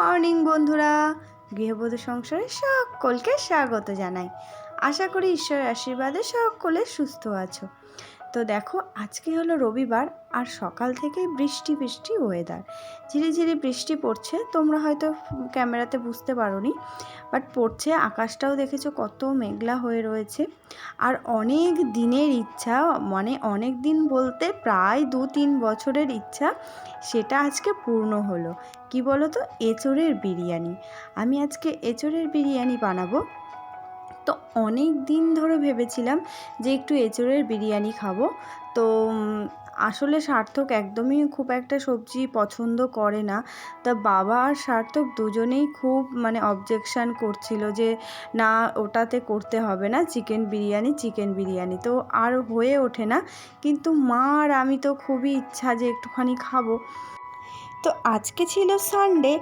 Morning, বন্ধুরা। গৃহবধূ সংসারে সকলকে স্বাগত জানাই। আশা করি ঈশ্বরের আশীর্বাদে সকলে সুস্থ আছো। তো দেখো, আজকে হলো রবিবার আর সকাল থেকেই বৃষ্টি বৃষ্টি ওয়েদার ঝিরিঝিরি বৃষ্টি পড়ছে, তোমরা হয়তো ক্যামেরাতে বুঝতে পারোনি বাট পড়ছে, আকাশটাও দেখেছ কত মেঘলা হয়ে রয়েছে। আর অনেক দিনের ইচ্ছা মানে অনেক দিন বলতে প্রায় দু তিন বছরের ইচ্ছা, সেটা আজকে পূর্ণ হলো। কি বলো তো এঁচোড়ের বিরিয়ানি। আমি আজকে এঁচোড়ের বিরিয়ানি বানাবো। তো অনেক দিন ধরে ভেবেছিলাম যে একটু এঁচোড়ের বিরিয়ানি খাব। তো আসলে সার্থক একদমই খুব একটা সবজি পছন্দ করে না। তা বাবা আর সার্থক দুজনেই খুব মানে অবজেকশান করছিল যে, না, ওটাতে করতে হবে না, চিকেন বিরিয়ানি চিকেন বিরিয়ানি। তো আর হয়ে ওঠে না। কিন্তু মা আর আমি তো খুবই ইচ্ছা যে একটুখানি খাব। তো আজকে ছিল সানডে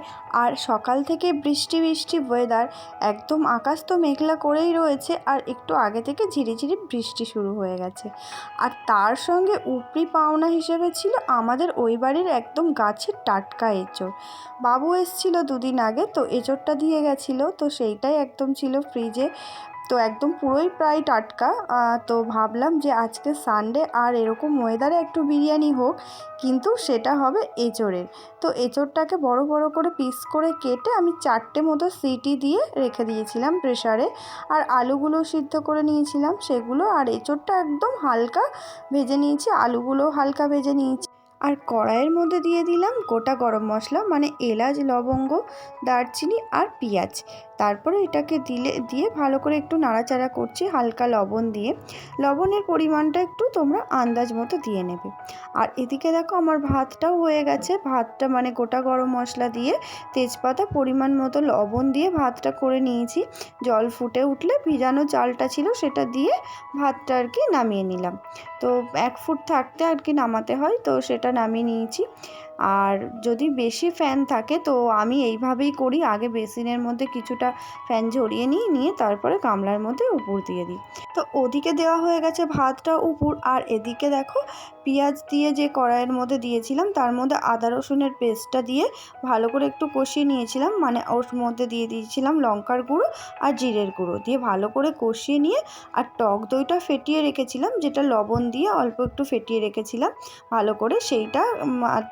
আর সকাল থেকে বৃষ্টি বৃষ্টি ওয়েদার একদম আকাশ তো মেঘলা করেই রয়েছে আর একটু আগে থেকে ঝিরিঝিরি বৃষ্টি শুরু হয়ে গেছে। আর তার সঙ্গে উপরি পাওনা হিসেবে ছিল আমাদের ওই বাড়ির একদম গাছের টাটকা এঁচড়। বাবু এসছিল দুদিন আগে, তো এঁচড়টা দিয়ে গেছিল, তো সেইটাই একদম ছিল ফ্রিজে তো একদম পুরোই প্রায় টাটকা। তো ভাবলাম যে আজকে সানডে আর এরকম ওয়েদারে একটু বিরিয়ানি হোক, কিন্তু সেটা হবে এঁচড়ের। তো এঁচড়টাকে বড় বড় করে পিস করে কেটে আমি চারটে মতো সিটি দিয়ে রেখে দিয়েছিলাম প্রেসারে আর আলুগুলো সিদ্ধ করে নিয়েছিলাম সেগুলো, আর এঁচড়টা একদম হালকা ভেজে নিয়েছি আলুগুলো হালকা ভেজে নিয়েছি। আর কড়াইয়ের মধ্যে দিয়ে দিলাম গোটা গরম মশলা মানে এলাচ, লবঙ্গ, দারচিনি আর পেঁয়াজ। তারপরে এটাকে দিলে, দিয়ে ভালো করে একটু নাড়াচাড়া করছি হালকা লবণ দিয়ে। লবণের পরিমাণটা একটু তোমরা আন্দাজ মতো দিয়ে নেবে। আর এদিকে দেখো আমার ভাতটাও হয়ে গেছে। ভাতটা মানে গোটা গরম মশলা দিয়ে তেজপাতা পরিমাণ মতো লবণ দিয়ে ভাতটা করে নিয়েছি। জল ফুটে উঠলে ভিজানো চালটা ছিল সেটা দিয়ে ভাতটা আর কি নামিয়ে নিলাম। তো এক ফুট থাকতে আর কি নামাতে হয়, তো সেটা নামিয়ে নিয়েছি। আর যদি বেশি ফ্যান থাকে তো আমি এইভাবেই করি। আগে বেসিনের মধ্যে কিছুটা ফ্যান ঝরিয়ে নিই নিয়ে তারপরে গামলার মধ্যে উপর দিয়ে দিই। তো ওদিকে দেওয়া হয়ে গেছে ভাতটা উপর। আর এদিকে দেখো পেঁয়াজ দিয়ে যে কড়াইয়ের মধ্যে দিয়েছিলাম, তার মধ্যে আদা রসুনের পেস্টটা দিয়ে ভালো করে একটু কষিয়ে নিয়েছিলাম। মানে ওর মধ্যে দিয়ে দিয়েছিলাম লঙ্কার গুঁড়ো আর জিরের গুঁড়ো। দিয়ে ভালো করে কষিয়ে নিয়ে আর টক দইটা ফেটিয়ে রেখেছিলাম, যেটা লবণ দিয়ে অল্প একটু ফেটিয়ে রেখেছিলাম। ভালো করে সেইটা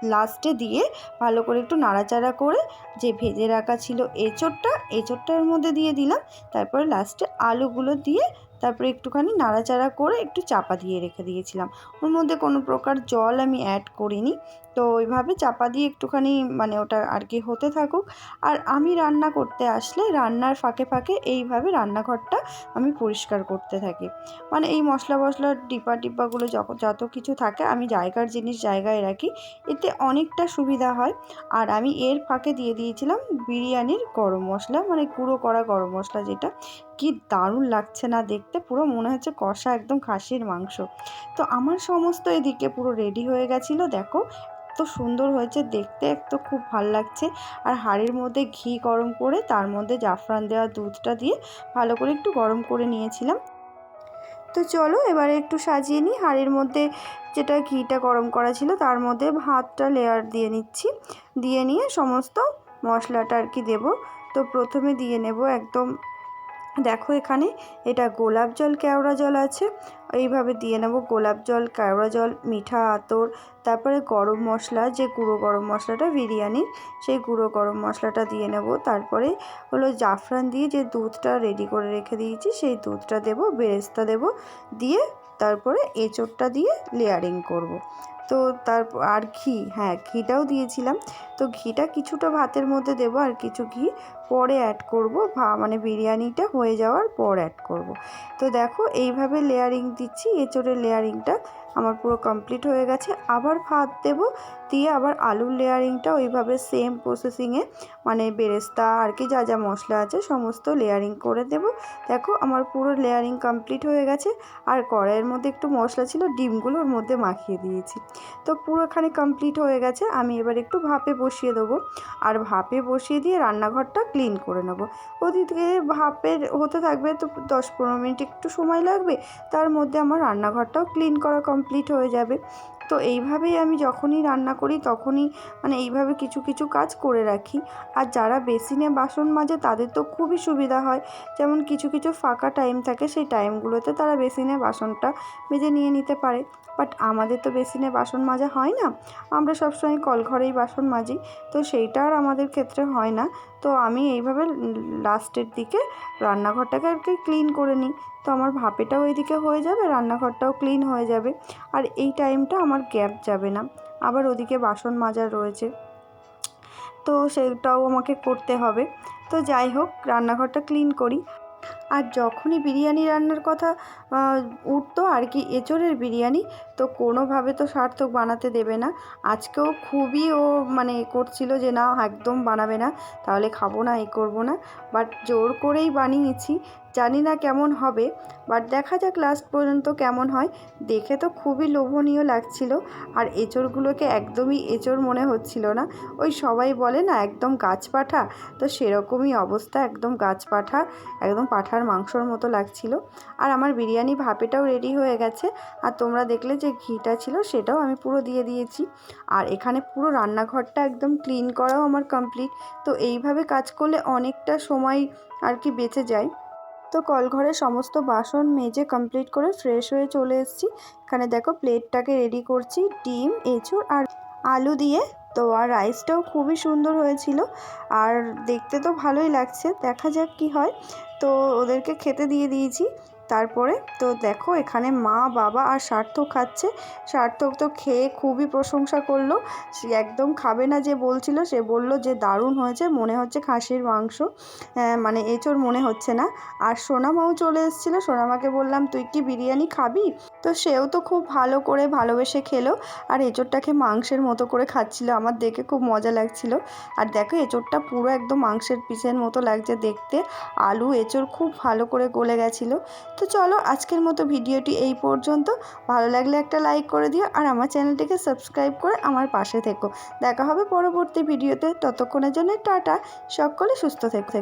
লাস্টে দিয়ে ভালো করে একটু নাড়াচাড়া করে যে ভেজে রাখা ছিল এঁচোড়টা, এঁচোড়টার মধ্যে দিয়ে দিলাম। তারপরে লাস্টে আলুগুলো দিয়ে তারপরে একটুখানি নাড়াচাড়া করে একটু চাপা দিয়ে রেখে দিয়েছিলাম। ওর মধ্যে কোনো প্রকার জল আমি অ্যাড করিনি। তো ওইভাবে চাপা দিয়ে একটুখানি মানে ওটা আর কি হতে থাকুক। আর আমি রান্না করতে আসলে রান্নার ফাঁকে ফাঁকে এইভাবে রান্নাঘরটা আমি পরিষ্কার করতে থাকি। মানে এই মশলা মশলা ডিপা টিপাগুলো যখন যত কিছু থাকে আমি জায়গার জিনিস জায়গায় রাখি। এতে অনেকটা সুবিধা হয়। আর আমি এর ফাঁকে দিয়ে দিয়েছিলাম বিরিয়ানির গরম মশলা মানে গুঁড়ো করা গরম মশলা যেটা কি দারুণ লাগছে না দেখতে। পুরো মনে হচ্ছে কষা একদম খাসির মাংস। তো আমার সমস্ত এদিকে পুরো রেডি হয়ে গেছিল, দেখো। এত সুন্দর হয়েছে দেখতে, তো খুব ভালো লাগছে। আর হাঁড়ির মধ্যে ঘি গরম করে, তার মধ্যে জাফরান দেওয়া দুধটা দিয়ে ভালো করে একটু গরম করে নিয়েছিলাম। তো চলো, এবারে একটু সাজিয়ে নিই। হাঁড়ির মধ্যে যেটা ঘিটা গরম করা ছিল, তার মধ্যে ভাতটা লেয়ার দিয়ে নিচ্ছি। দিয়ে নিয়ে সমস্ত মশলাটা আর কি দেবো। তো প্রথমে দিয়ে নেব একদম দেখো এখানে, এটা গোলাপ জল, কেওড়া জল আছে। এইভাবে দিয়ে নেব গোলাপ জল, কেওড়া জল, মিঠা আতর, তারপরে গরম মশলা, যে গুঁড়ো গরম মশলাটা বিরিয়ানির সেই গুঁড়ো গরম মশলাটা দিয়ে নেব। তারপরে হলো জাফরান দিয়ে যে দুধটা রেডি করে রেখে দিয়েছি, সেই দুধটা দেব, বেরেস্তা দেব, দিয়ে তারপরে এঁচোড়টা দিয়ে লেয়ারিং করব। তো তারপর আর ঘি হ্যাঁ ঘিটাও দিয়েছিলাম। তো ঘিটা কিছুটা ভাতের মধ্যে দেবো আর কিছু ঘি পরে অ্যাড করব। ভা মানে বিরিয়ানিটা হয়ে যাওয়ার পর অ্যাড করব। তো দেখো, এইভাবে লেয়ারিং দিচ্ছি, এঁচোড়ের লেয়ারিংটা আমার পুরো কমপ্লিট হয়ে গেছে। আবার ভাত দেব, দিয়ে আবার আলুর লেয়ারিংটা ওইভাবে সেম প্রসেসিংয়ে মানে বেরেস্তা আর কি যা যা মশলা আছে সমস্ত লেয়ারিং করে দেব। দেখো, আমার পুরো লেয়ারিং কমপ্লিট হয়ে গেছে। আর কড়াইয়ের মধ্যে একটু মশলা ছিল, ডিমগুলো ওর মধ্যে মাখিয়ে দিয়েছি। তো পুরোখানি কমপ্লিট হয়ে গেছে। আমি এবার একটু ভাপে বসিয়ে দেবো। আর ভাপে বসিয়ে দিয়ে রান্নাঘরটা ক্লিন করে নেব। ওদিকে ভাপের হতে থাকবে তো দশ পনেরো মিনিট একটু সময় লাগবে। তার মধ্যে আমার রান্নাঘরটাও ক্লিন করা কমপ্লিট হয়ে যাবে। তো এইভাবেই আমি যখনই রান্না করি তখনই মানে এইভাবে কিছু কিছু কাজ করে রাখি। আর যারা বেসিনে বাসন মাজে তাদের তো খুবই সুবিধা হয়। যেমন কিছু কিছু ফাঁকা টাইম থাকে সেই টাইমগুলোতে তারা বেসিনে বাসনটা মেজে নিয়ে নিতে পারে। বাট আমাদের তো বেসিনে বাসন মাজা হয় না। আমরা সবসময় কলঘরেই বাসন মাজি। তো সেইটা আর আমাদের ক্ষেত্রে হয় না। তো আমি এইভাবে লাস্টের দিকে রান্নাঘরটাকে আর কি ক্লিন করে নিই। তো আমার ভাপেটাও এদিকে হয়ে যাবে, রান্নাঘরটাও ক্লিন হয়ে যাবে। আর এই টাইমটা আমার গ্যাপ যাবে না। আবার ওদিকে বাসন মাজার রয়েছে। তো সেটাও আমাকে করতে হবে। তো যাই হোক, রান্নাঘরটা ক্লিন করি। আর যখনই বিরিয়ানি রান্নার কথা উঠতো আর কি এঁচড়ের বিরিয়ানি, তো কোনোভাবে তো সার্থক বানাতে দেবে না। আজকেও খুবই ও মানে করছিল যে, না, একদম বানাবে না, তাহলে খাব না, এ করব না। বাট জোর করেই বানিয়েছি। জানি না কেমন হবে বাট দেখা যাক লাস্ট পর্যন্ত কেমন হয়। দেখে তো খুবই লোভনীয় লাগছিল, আর এঁচড়গুলোকে একদমই এঁচড় মনে হচ্ছিল না। ওই সবাই বলে, না, একদম গাছ পাঠা। তো সেরকমই অবস্থা, একদম গাছ পাঠা, একদম পাঠার মাংসর মতো লাগছিল। আর আমার বিরিয়ানি ভাপেটাও রেডি হয়ে গেছে, আর তোমরা দেখলে যে ঘিটা ছিল সেটাও আমি পুরো দিয়ে দিয়েছি। আর এখানে পুরো রান্নাঘরটা একদম ক্লিন করাও আমার কমপ্লিট তো এইভাবে কাজ করলে অনেকটা সময় আর কি বেঁচে যায়। তো কলঘরে সমস্ত বাসন মেজে কমপ্লিট করে ফ্রেশ হয়ে চলে এসেছি। এখানে দেখো প্লেটটাকে রেডি করছি, ডিম, এঁচুর আর আলু দিয়ে। তো আর রাইসটাও খুবই সুন্দর হয়েছিল। আর দেখতে তো ভালোই লাগছে, দেখা যাক কি হয়। তো ওদেরকে খেতে দিয়ে দিয়েছি। তারপরে তো দেখো এখানে মা, বাবা আর সার্থক খাচ্ছে। সার্থক তো খেয়ে খুবই প্রশংসা করল। সে একদম খাবে না যে বলছিল, সে বলল যে দারুণ হয়েছে, মনে হচ্ছে খাসির মাংস। মানে এচোর মনে হচ্ছে না। আর সোনামাও চলে এসেছিল। সোনামাকে বললাম, তুই কি বিরিয়ানি খাবি? তো সেও তো খুব ভালো করে ভালোবেসে খেলো। আর এঁচোড়টাকে মাংসের মতো করে খাচ্ছিল। আমার দেখে খুব মজা লাগছিল। আর দেখো, এঁচোড়টা পুরো একদম মাংসের পিসের মতো লাগছে দেখতে। আলু, এঁচোড় খুব ভালো করে গলে গেছিল। তো চলো, আজকের মতো ভিডিওটি এই পর্যন্ত। ভালো লাগলে একটা লাইক করে দিও আর আমার চ্যানেলটিকে সাবস্ক্রাইব করে আমার পাশে থেকো। দেখা হবে পরবর্তী ভিডিওতে। ততক্ষণের জন্য টাটা। সকলে সুস্থ থেকো।